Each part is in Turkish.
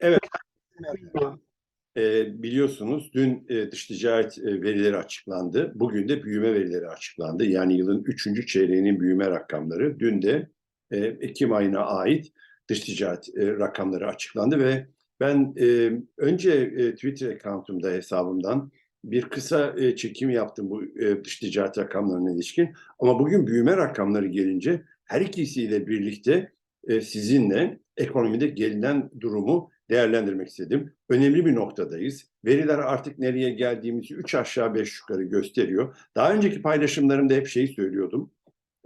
Evet. E, biliyorsunuz dün e, dış ticaret e, verileri açıklandı. Bugün de büyüme verileri açıklandı. Yani yılın üçüncü çeyreğinin büyüme rakamları. Dün de e, Ekim ayına ait dış ticaret e, rakamları açıklandı ve ben e, önce e, Twitter account'umda hesabımdan bir kısa e, çekim yaptım bu e, dış ticaret rakamlarına ilişkin. Ama bugün büyüme rakamları gelince her ikisiyle birlikte e, sizinle ekonomide gelinen durumu değerlendirmek istedim. Önemli bir noktadayız. Veriler artık nereye geldiğimizi üç aşağı beş yukarı gösteriyor. Daha önceki paylaşımlarımda hep şeyi söylüyordum.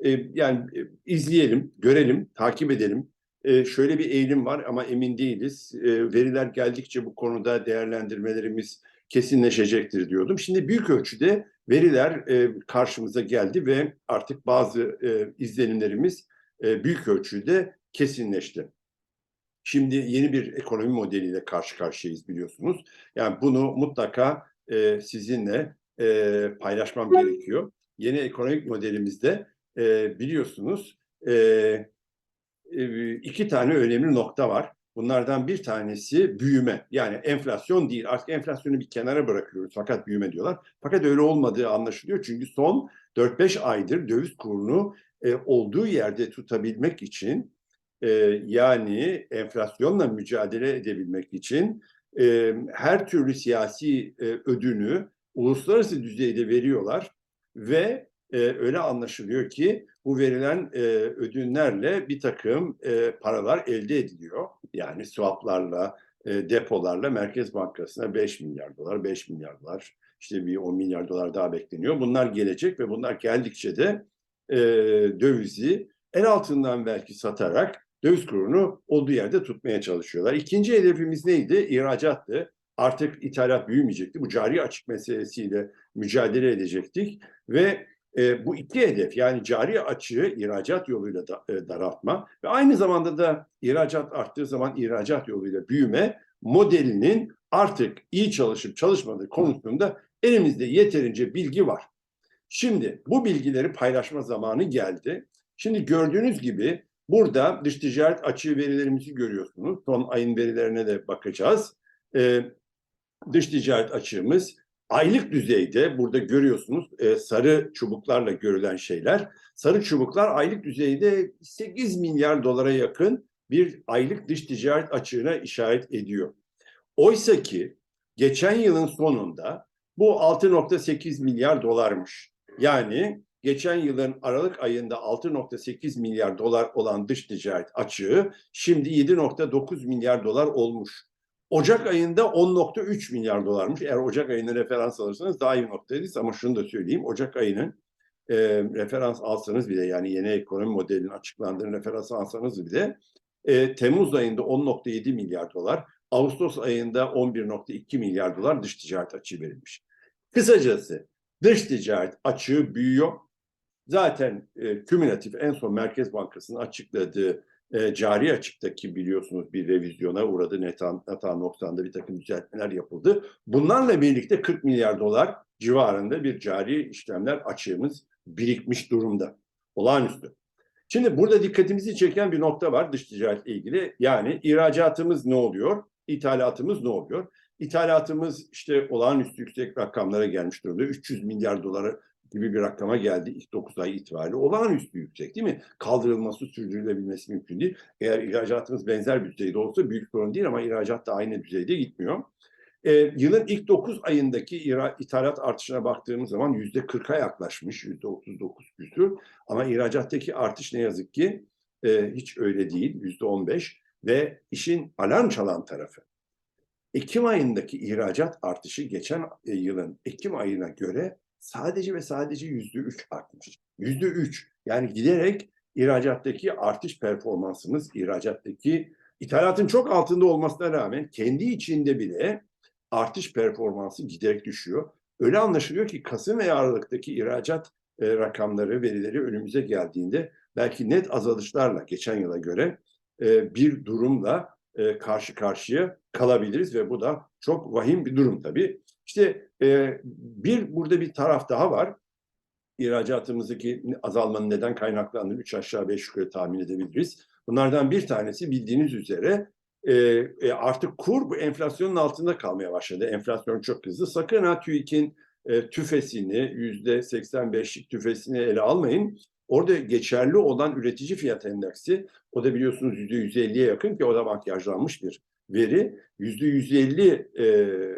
E, yani e, izleyelim, görelim, takip edelim. E, şöyle bir eğilim var ama emin değiliz. E, veriler geldikçe bu konuda değerlendirmelerimiz kesinleşecektir diyordum. Şimdi büyük ölçüde veriler e, karşımıza geldi ve artık bazı e, izlenimlerimiz e, büyük ölçüde kesinleşti. Şimdi yeni bir ekonomi modeliyle karşı karşıyayız biliyorsunuz. Yani bunu mutlaka e, sizinle e, paylaşmam gerekiyor. Yeni ekonomik modelimizde e, biliyorsunuz e, e, iki tane önemli nokta var. Bunlardan bir tanesi büyüme. Yani enflasyon değil. Artık enflasyonu bir kenara bırakıyoruz. Fakat büyüme diyorlar. Fakat öyle olmadığı anlaşılıyor. Çünkü son 4-5 aydır döviz kurunu e, olduğu yerde tutabilmek için e, yani enflasyonla mücadele edebilmek için e, her türlü siyasi e, ödünü uluslararası düzeyde veriyorlar ve e, öyle anlaşılıyor ki bu verilen e, ödünlerle bir takım e, paralar elde ediliyor. Yani swaplarla, e, depolarla Merkez Bankası'na 5 milyar dolar, 5 milyar dolar, işte bir 10 milyar dolar daha bekleniyor. Bunlar gelecek ve bunlar geldikçe de e, dövizi el altından belki satarak döviz kurunu olduğu yerde tutmaya çalışıyorlar. İkinci hedefimiz neydi? İhracattı. Artık ithalat büyümeyecekti. Bu cari açık meselesiyle mücadele edecektik ve e, bu iki hedef yani cari açığı ihracat yoluyla da, e, daraltma ve aynı zamanda da ihracat arttığı zaman ihracat yoluyla büyüme modelinin artık iyi çalışıp çalışmadığı konusunda elimizde yeterince bilgi var. Şimdi bu bilgileri paylaşma zamanı geldi. Şimdi gördüğünüz gibi burada dış ticaret açığı verilerimizi görüyorsunuz. Son ayın verilerine de bakacağız. Ee, dış ticaret açığımız aylık düzeyde burada görüyorsunuz e, sarı çubuklarla görülen şeyler. Sarı çubuklar aylık düzeyde 8 milyar dolara yakın bir aylık dış ticaret açığına işaret ediyor. Oysa ki geçen yılın sonunda bu 6.8 milyar dolarmış. Yani geçen yılın Aralık ayında 6.8 milyar dolar olan dış ticaret açığı şimdi 7.9 milyar dolar olmuş. Ocak ayında 10.3 milyar dolarmış. Eğer Ocak ayını referans alırsanız daha iyi noktadayız ama şunu da söyleyeyim. Ocak ayının e, referans alsanız bile yani yeni ekonomi modelinin açıklandığını referans alsanız bile e, Temmuz ayında 10.7 milyar dolar, Ağustos ayında 11.2 milyar dolar dış ticaret açığı verilmiş. Kısacası dış ticaret açığı büyüyor. Zaten e, kümülatif en son Merkez Bankası'nın açıkladığı e, cari açıktaki biliyorsunuz bir revizyona uğradı. Netan, Natan Noksan'da bir takım düzeltmeler yapıldı. Bunlarla birlikte 40 milyar dolar civarında bir cari işlemler açığımız birikmiş durumda. Olağanüstü. Şimdi burada dikkatimizi çeken bir nokta var dış ticaretle ilgili. Yani ihracatımız ne oluyor? İthalatımız ne oluyor? İthalatımız işte olağanüstü yüksek rakamlara gelmiş durumda. 300 milyar dolara gibi bir rakama geldi ilk 9 ay itibariyle. Olağanüstü yüksek değil mi? Kaldırılması, sürdürülebilmesi mümkün değil. Eğer ihracatımız benzer bir düzeyde olsa büyük sorun değil ama ihracat da aynı düzeyde gitmiyor. Ee, yılın ilk 9 ayındaki ithalat artışına baktığımız zaman yüzde 40'a yaklaşmış, yüzde 39 küsur. Ama ihracattaki artış ne yazık ki e, hiç öyle değil, yüzde 15. Ve işin alarm çalan tarafı. Ekim ayındaki ihracat artışı geçen yılın Ekim ayına göre sadece ve sadece yüzde üç artmış. Yüzde üç. Yani giderek ihracattaki artış performansımız, ihracattaki ithalatın çok altında olmasına rağmen kendi içinde bile artış performansı giderek düşüyor. Öyle anlaşılıyor ki Kasım ve Aralık'taki ihracat e, rakamları, verileri önümüze geldiğinde belki net azalışlarla geçen yıla göre e, bir durumla e, karşı karşıya kalabiliriz ve bu da çok vahim bir durum tabii. İşte e, bir burada bir taraf daha var. İhracatımızdaki azalmanın neden kaynaklandığını üç aşağı beş yukarı tahmin edebiliriz. Bunlardan bir tanesi bildiğiniz üzere e, e, artık kur bu enflasyonun altında kalmaya başladı. Enflasyon çok hızlı. Sakın ha TÜİK'in e, tüfesini, yüzde 85'lik tüfesini ele almayın. Orada geçerli olan üretici fiyat endeksi, o da biliyorsunuz yüzde 150'ye yakın ki o da makyajlanmış bir veri. Yüzde 150 e,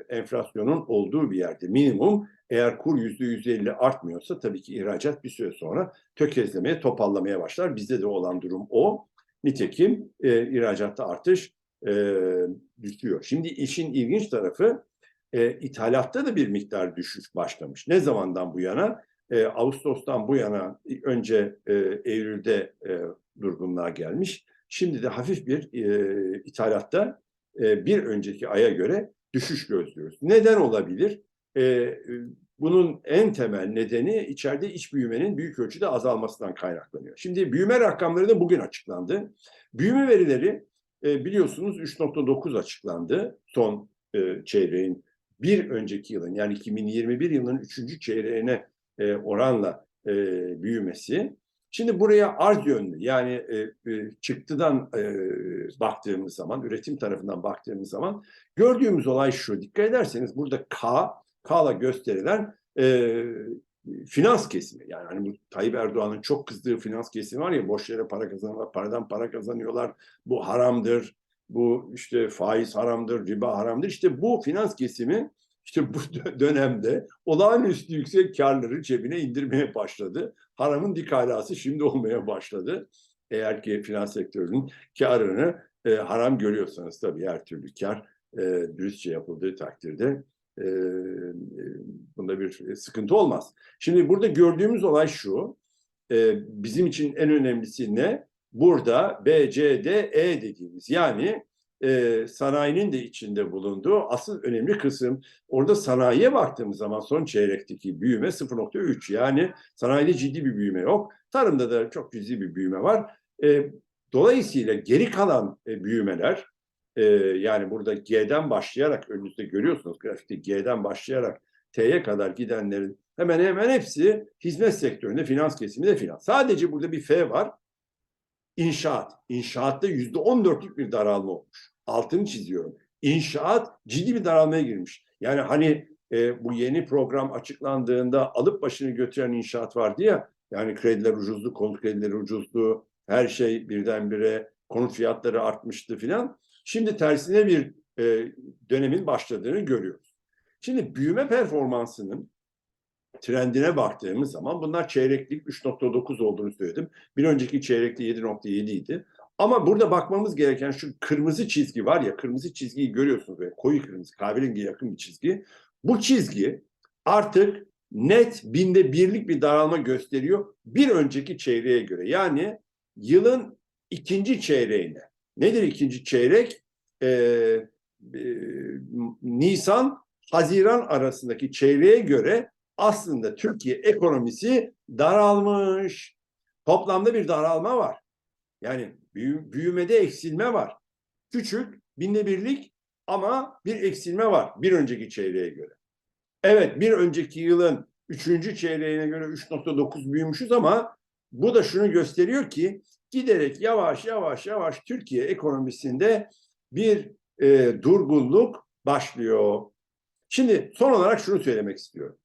enflasyonun olduğu bir yerde minimum. Eğer kur yüzde 150 artmıyorsa tabii ki ihracat bir süre sonra tökezlemeye, topallamaya başlar. Bizde de olan durum o. Nitekim e, ihracatta artış e, düşüyor. Şimdi işin ilginç tarafı e, ithalatta da bir miktar düşüş başlamış. Ne zamandan bu yana? E, Ağustos'tan bu yana önce e, Eylül'de e, durgunluğa gelmiş. Şimdi de hafif bir e, ithalatta e, bir önceki aya göre düşüş gözlüyoruz. Neden olabilir? E, bunun en temel nedeni içeride iç büyümenin büyük ölçüde azalmasından kaynaklanıyor. Şimdi büyüme rakamları da bugün açıklandı. Büyüme verileri e, biliyorsunuz 3.9 açıklandı son e, çeyreğin bir önceki yılın yani 2021 yılının üçüncü çeyreğine e, oranla e, büyümesi. Şimdi buraya arz yönlü yani e, e, çıktıdan e, baktığımız zaman, üretim tarafından baktığımız zaman gördüğümüz olay şu. Dikkat ederseniz burada K, K'la gösterilen e, finans kesimi. Yani hani bu Tayyip Erdoğan'ın çok kızdığı finans kesimi var ya boş yere para kazanıyorlar, paradan para kazanıyorlar. Bu haramdır, bu işte faiz haramdır, riba haramdır. İşte bu finans kesimi işte bu dönemde olağanüstü yüksek karları cebine indirmeye başladı. Haramın dik şimdi olmaya başladı. Eğer ki finans sektörünün karını e, haram görüyorsanız tabii her türlü kar e, dürüstçe yapıldığı takdirde e, bunda bir sıkıntı olmaz. Şimdi burada gördüğümüz olay şu, e, bizim için en önemlisi ne? Burada B, C, D, E dediğimiz yani e, sanayinin de içinde bulunduğu asıl önemli kısım. Orada sanayiye baktığımız zaman son çeyrekteki büyüme 0.3 yani sanayide ciddi bir büyüme yok. Tarımda da çok ciddi bir büyüme var. E, dolayısıyla geri kalan e, büyümeler e, yani burada G'den başlayarak önünüzde görüyorsunuz grafikte G'den başlayarak T'ye kadar gidenlerin hemen hemen hepsi hizmet sektöründe, finans kesiminde finans. Sadece burada bir F var. İnşaat. İnşaatta yüzde on dörtlük bir daralma olmuş. Altını çiziyorum. İnşaat ciddi bir daralmaya girmiş. Yani hani e, bu yeni program açıklandığında alıp başını götüren inşaat vardı ya. Yani krediler ucuzdu, konut kredileri ucuzdu. Her şey birdenbire konut fiyatları artmıştı filan. Şimdi tersine bir e, dönemin başladığını görüyoruz. Şimdi büyüme performansının trendine baktığımız zaman bunlar çeyreklik 3.9 olduğunu söyledim. Bir önceki çeyrekte 7.7 idi. Ama burada bakmamız gereken şu kırmızı çizgi var ya, kırmızı çizgiyi görüyorsunuz böyle koyu kırmızı, kahverengi yakın bir çizgi. Bu çizgi artık net binde birlik bir daralma gösteriyor bir önceki çeyreğe göre. Yani yılın ikinci çeyreğine. Nedir ikinci çeyrek? Ee, e, Nisan, Haziran arasındaki çeyreğe göre aslında Türkiye ekonomisi daralmış. Toplamda bir daralma var. Yani büyü, büyümede eksilme var. Küçük, binde birlik ama bir eksilme var bir önceki çeyreğe göre. Evet bir önceki yılın üçüncü çeyreğine göre 3.9 büyümüşüz ama bu da şunu gösteriyor ki giderek yavaş yavaş yavaş Türkiye ekonomisinde bir e, durgunluk başlıyor. Şimdi son olarak şunu söylemek istiyorum.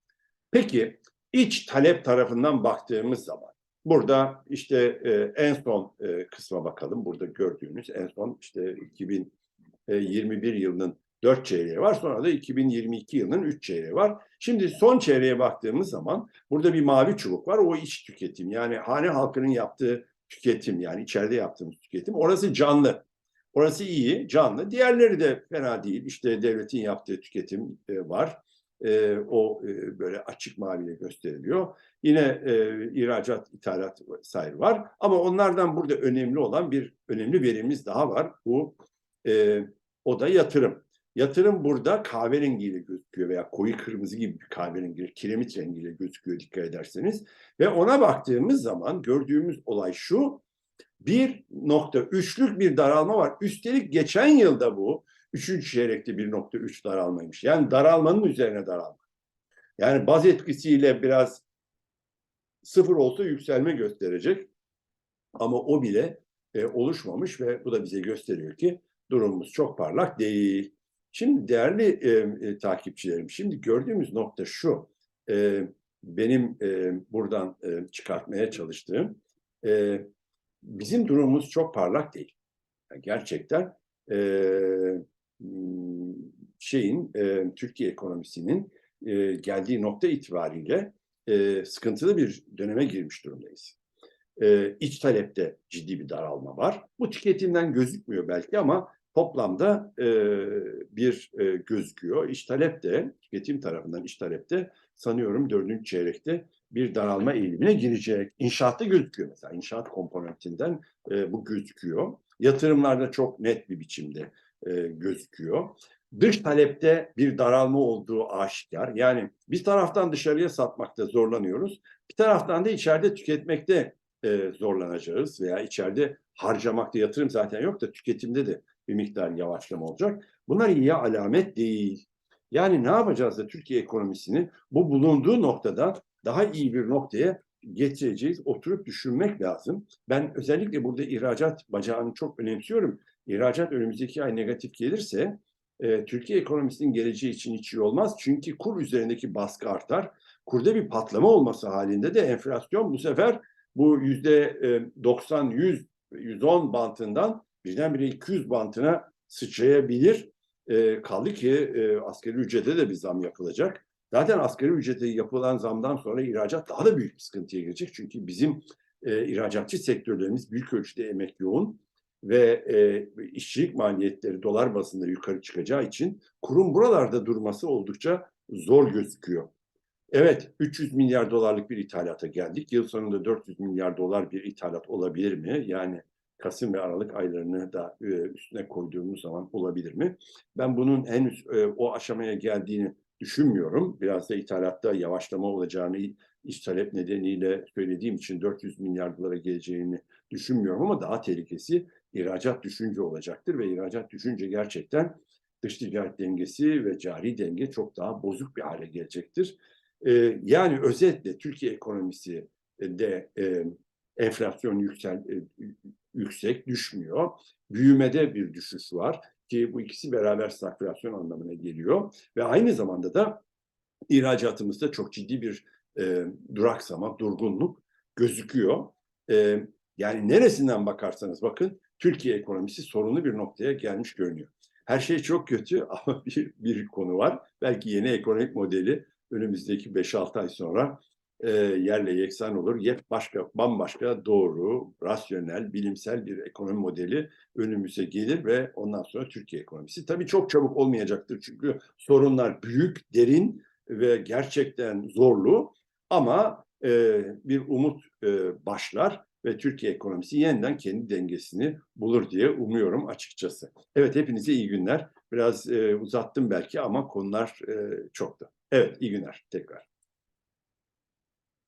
Peki iç talep tarafından baktığımız zaman burada işte e, en son e, kısma bakalım. Burada gördüğünüz en son işte 2021 yılının 4 çeyreği var. Sonra da 2022 yılının 3 çeyreği var. Şimdi son çeyreğe baktığımız zaman burada bir mavi çubuk var. O iç tüketim. Yani hane halkının yaptığı tüketim yani içeride yaptığımız tüketim. Orası canlı. Orası iyi, canlı. Diğerleri de fena değil. İşte devletin yaptığı tüketim e, var. E, o e, böyle açık maviyle gösteriliyor. Yine e, ihracat, ithalat vesaire var. Ama onlardan burada önemli olan bir önemli verimiz daha var. Bu e, o da yatırım. Yatırım burada kahverengiyle gözüküyor veya koyu kırmızı gibi bir kahverengi, kiremit rengiyle gözüküyor dikkat ederseniz. Ve ona baktığımız zaman gördüğümüz olay şu, 1.3'lük bir daralma var. Üstelik geçen yılda bu üçüncü çeyrekte 1.3 daralmaymış. Yani daralmanın üzerine daralma. Yani baz etkisiyle biraz sıfır olsa yükselme gösterecek. Ama o bile e, oluşmamış ve bu da bize gösteriyor ki durumumuz çok parlak değil. Şimdi değerli e, e, takipçilerim, şimdi gördüğümüz nokta şu. E, benim e, buradan e, çıkartmaya çalıştığım, e, bizim durumumuz çok parlak değil. Yani gerçekten e, şeyin, e, Türkiye ekonomisinin e, geldiği nokta itibariyle e, sıkıntılı bir döneme girmiş durumdayız. E, iç talepte ciddi bir daralma var. Bu tüketimden gözükmüyor belki ama toplamda e, bir e, gözüküyor. İç talepte, tüketim tarafından iç talepte sanıyorum dördüncü çeyrekte bir daralma eğilimine girecek. İnşaatta gözüküyor mesela. İnşaat komponentinden e, bu gözüküyor. Yatırımlarda çok net bir biçimde e, gözüküyor. Dış talepte bir daralma olduğu aşikar. Yani bir taraftan dışarıya satmakta zorlanıyoruz. Bir taraftan da içeride tüketmekte e, zorlanacağız veya içeride harcamakta yatırım zaten yok da tüketimde de bir miktar yavaşlama olacak. Bunlar iyi alamet değil. Yani ne yapacağız da Türkiye ekonomisini bu bulunduğu noktada daha iyi bir noktaya getireceğiz. Oturup düşünmek lazım. Ben özellikle burada ihracat bacağını çok önemsiyorum. İhracat önümüzdeki ay negatif gelirse e, Türkiye ekonomisinin geleceği için hiç iyi olmaz. Çünkü kur üzerindeki baskı artar. Kurda bir patlama olması halinde de enflasyon bu sefer bu yüzde 90, 100, 110 bantından birdenbire 200 bantına sıçrayabilir. E, kaldı ki e, asgari ücrete de bir zam yapılacak. Zaten asgari ücrete yapılan zamdan sonra ihracat daha da büyük bir sıkıntıya girecek. Çünkü bizim e, ihracatçı sektörlerimiz büyük ölçüde emek yoğun ve e, işçilik maliyetleri dolar bazında yukarı çıkacağı için kurum buralarda durması oldukça zor gözüküyor. Evet, 300 milyar dolarlık bir ithalata geldik. Yıl sonunda 400 milyar dolar bir ithalat olabilir mi? Yani Kasım ve Aralık aylarını da e, üstüne koyduğumuz zaman olabilir mi? Ben bunun henüz e, o aşamaya geldiğini düşünmüyorum. Biraz da ithalatta yavaşlama olacağını iş talep nedeniyle söylediğim için 400 milyar dolara geleceğini düşünmüyorum ama daha tehlikesi ihracat düşünce olacaktır ve ihracat düşünce gerçekten dış ticaret dengesi ve cari denge çok daha bozuk bir hale gelecektir. Ee, yani özetle Türkiye ekonomisi de e, enflasyon yüksel, e, yüksek düşmüyor. Büyümede bir düşüş var ki bu ikisi beraber stagflasyon anlamına geliyor ve aynı zamanda da ihracatımızda çok ciddi bir e, duraksama, durgunluk gözüküyor. E, yani neresinden bakarsanız bakın Türkiye ekonomisi sorunlu bir noktaya gelmiş görünüyor. Her şey çok kötü ama bir, bir konu var. Belki yeni ekonomik modeli önümüzdeki 5-6 ay sonra e, yerle yeksan olur. Yet başka, bambaşka doğru, rasyonel, bilimsel bir ekonomi modeli önümüze gelir ve ondan sonra Türkiye ekonomisi. Tabii çok çabuk olmayacaktır çünkü sorunlar büyük, derin ve gerçekten zorlu ama e, bir umut e, başlar ve Türkiye ekonomisi yeniden kendi dengesini bulur diye umuyorum açıkçası. Evet hepinize iyi günler. Biraz e, uzattım belki ama konular e, çoktu. Evet iyi günler tekrar.